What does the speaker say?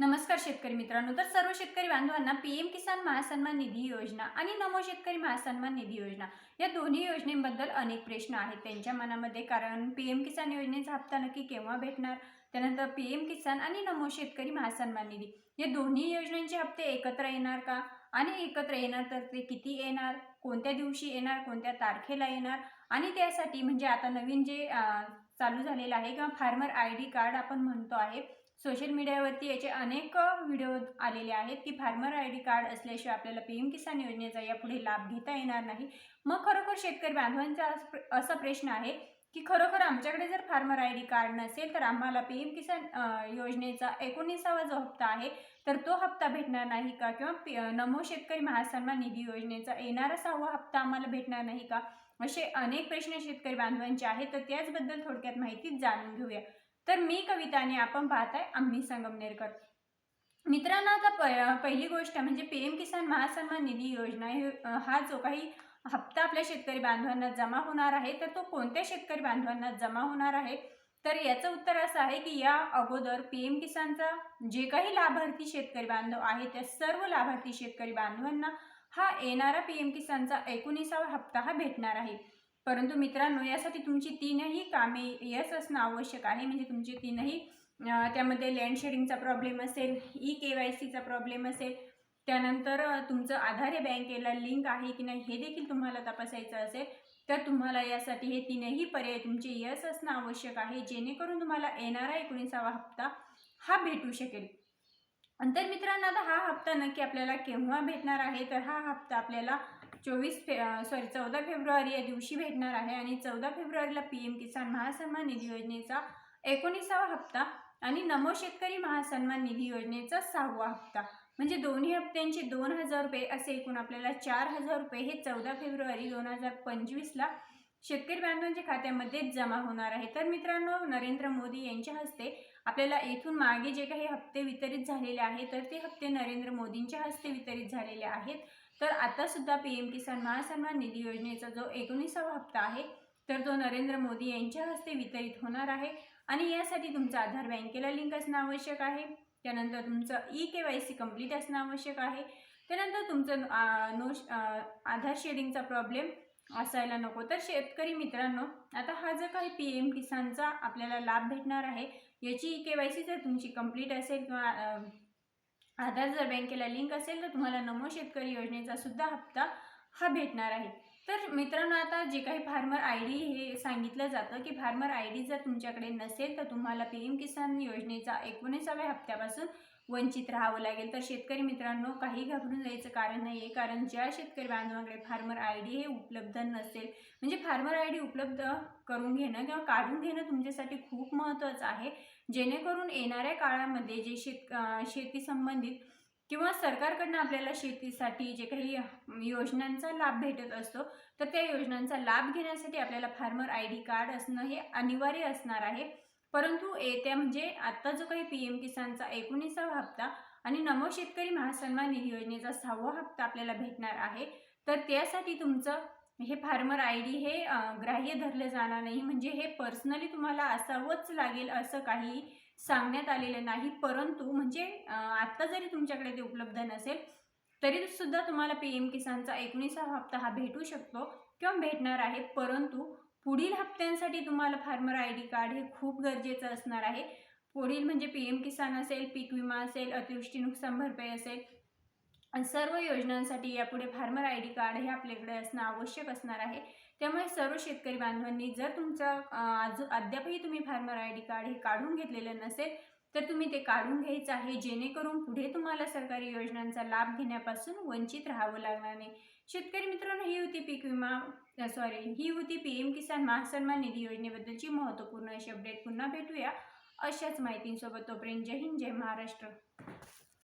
नमस्कार शेतकरी मित्रांनो. तर सर्व शेतकरी बांधवांना पी एम किसान महासन्मान निधी योजना आणि नमो शेतकरी महासन्मान निधी योजना या दोन्ही योजनेबद्दल अनेक प्रश्न आहेत त्यांच्या मनामध्ये. कारण पी एम किसान योजनेचा हप्ता नक्की केव्हा भेटणार? त्यानंतर पी एम किसान आणि नमो शेतकरी महासन्मान निधी या दोन्ही योजनांचे हप्ते एकत्र येणार का? आणि एकत्र येणार तर ते किती येणार? कोणत्या दिवशी येणार? कोणत्या तारखेला येणार? आणि त्यासाठी म्हणजे आता नवीन जे चालू झालेलं आहे किंवा फार्मर आय डी कार्ड आपण म्हणतो आहे सोशल मीडियावरती याचे अनेक व्हिडिओ आलेले आहेत की फार्मर आय डी कार्ड असल्याशिवाय आपल्याला पी एम किसान योजनेचा यापुढे लाभ घेता येणार नाही. मग खरोखर शेतकरी बांधवांचा प्र- असा प्रश्न आहे की खरोखर आमच्याकडे जर फार्मर आय डी कार्ड नसेल तर आम्हाला पी एम किसान योजनेचा एकोणीसावा जो हप्ता आहे तर तो हप्ता भेटणार नाही का? किंवा पी नमो शेतकरी महासन्मान निधी योजनेचा येणारा सहावा हप्ता आम्हाला भेटणार नाही का? असे अनेक प्रश्न शेतकरी बांधवांचे आहेत. तर त्याचबद्दल थोडक्यात माहिती जाणून घेऊया. तर मी कविता आणि आपण पाहताय आम्ही संगमनेरकर. मित्रांनो आता प पहिली गोष्ट म्हणजे पी एम किसान महासन्मान निधी योजना हे हा जो काही हप्ता आपल्या शेतकरी बांधवांना जमा होणार आहे तर तो कोणत्या शेतकरी बांधवांना जमा होणार आहे? तर याचं उत्तर असं आहे की या अगोदर पी एम किसानचा जे काही लाभार्थी शेतकरी बांधव आहे त्या सर्व लाभार्थी शेतकरी बांधवांना हा येणारा पी एम किसानचा एकोणीसावा हप्ता हा भेटणार आहे. परंतु मित्रांनो यासाठी तुमची तीनही कामे यश असणं आवश्यक आहे. म्हणजे तुमची तीनही त्यामध्ये लँड शेडिंगचा प्रॉब्लेम असेल ई के वाय सीचा प्रॉब्लेम असेल त्यानंतर तुमचं आधार या बँकेला लिंक आहे की नाही हे देखील तुम्हाला तपासायचं असेल तर तुम्हाला यासाठी हे तीनही पर्याय तुमचे यश असणं आवश्यक आहे. जेणेकरून तुम्हाला येणारा एकोणीसावा हप्ता हा भेटू शकेल. नंतर तर मित्रांनो आता हा हप्ता नक्की आपल्याला केव्हा भेटणार आहे? तर हा हप्ता आपल्याला चोवीस फे सॉरी चौदा फेब्रुवारी या दिवशी भेटणार आहे आणि चौदा फेब्रुवारीला पी एम किसान महासन्मान निधी योजनेचा एकोणीसावा हप्ता आणि नमो शेतकरी महासन्मान निधी योजनेचा सहावा हप्ता. म्हणजे दोन्ही हप्त्यांचे दोन हजार रुपये असे एकूण आपल्याला चार हजार रुपये हे चौदा फेब्रुवारी दोन हजार पंचवीसला शेतकरी बांधवांच्या खात्यामध्ये जमा होणार आहे. तर मित्रांनो नरेंद्र मोदी यांच्या हस्ते आपल्याला येथून मागे जे काही हप्ते वितरित झालेले आहेत तर ते हप्ते नरेंद्र मोदींच्या हस्ते वितरित झालेले आहेत. तर आतासुद्धा पी एम किसान महासन्मान निधी योजनेचा जो एकोणीसावा हप्ता आहे तर तो नरेंद्र मोदी यांच्या हस्ते वितरित होणार आहे. आणि यासाठी तुमचं आधार बँकेला लिंक असणं आवश्यक आहे. त्यानंतर तुमचं E K Y C complete असणं आवश्यक आहे. त्यानंतर तुमचं नो आधार शेडिंगचा प्रॉब्लेम असायला नको. तर शेतकरी मित्रांनो आता हा जो काही पी एम किसानचा आपल्याला लाभ भेटणार आहे याची ई के वाय सी जर तुमची कंप्लीट असेल किंवा आधार जर बँकेला लिंक असेल तर तुम्हाला नमो शेतकरी योजनेचा सुद्धा हप्ता हा भेटणार आहे. तर मित्रांनो आता जे काही फार्मर आय डी हे सांगितलं जातं की फार्मर आय डी जर तुमच्याकडे नसेल तर तुम्हाला पी एम किसान योजनेचा एकोणीसाव्या हप्त्यापासून वंचित राहावं लागेल. तर शेतकरी मित्रांनो काही घाबरून जायचं कारण नाही आहे कारण ज्या शेतकरी बांधवांकडे फार्मर आय डी हे उपलब्ध नसेल म्हणजे फार्मर आय डी उपलब्ध करून घेणं किंवा काढून घेणं तुमच्यासाठी खूप महत्त्वाचं आहे. जेणेकरून येणाऱ्या काळामध्ये जे शेत शेती संबंधित किंवा सरकारकडनं आपल्याला शेतीसाठी जे काही योजनांचा लाभ भेटत असतो तर त्या योजनांचा लाभ घेण्यासाठी आपल्याला फार्मर आय डी कार्ड असणं हे अनिवार्य असणार आहे. परंतु येत्या म्हणजे आत्ता जो काही पी एम किसानचा एकोणीसावा हप्ता आणि नमो शेतकरी महासन्मान निधी योजनेचा सहावा हप्ता आपल्याला भेटणार आहे तर त्यासाठी तुमचं हे फार्मर आय डी हे ग्राह्य धरलं जाणार नाही. म्हणजे हे पर्सनली तुम्हाला असावंच लागेल असं काही सांगण्यात आलेलं नाही परंतु म्हणजे आत्ता जरी तुमच्याकडे ते उपलब्ध नसेल तरी सुद्धा तुम्हाला पी एम किसानचा एकोणीसावा हप्ता हा भेटू शकतो किंवा भेटणार आहे. परंतु पुढील हप्त्यांसाठी तुम्हाला फार्मर आय डी कार्ड हे खूप गरजेचं असणार आहे. पुढील म्हणजे पी एम किसान असेल पीक विमा असेल अतिवृष्टी नुकसान भरपाई असेल आणि सर्व योजनांसाठी यापुढे फार्मर आय डी कार्ड हे आपल्याकडे असणं आवश्यक असणार आहे. त्यामुळे सर्व शेतकरी बांधवांनी जर तुमचं अजून अद्यापही तुम्ही फार्मर आय डी कार्ड हे काढून घेतलेलं नसेल तर तुम्ही ते काढून घ्यायचं आहे जेणेकरून पुढे तुम्हाला सरकारी योजनांचा लाभ घेण्यापासून वंचित राहावं लागणार नाही. शेतकरी मित्रांनो ही होती पीक विमा सॉरी ही होती पी एम किसान महासन्मान निधी योजनेबद्दलची महत्त्वपूर्ण अशी अपडेट. पुन्हा भेटूया अशाच माहितींसोबत. तोपर्यंत जय हिंद जय महाराष्ट्र.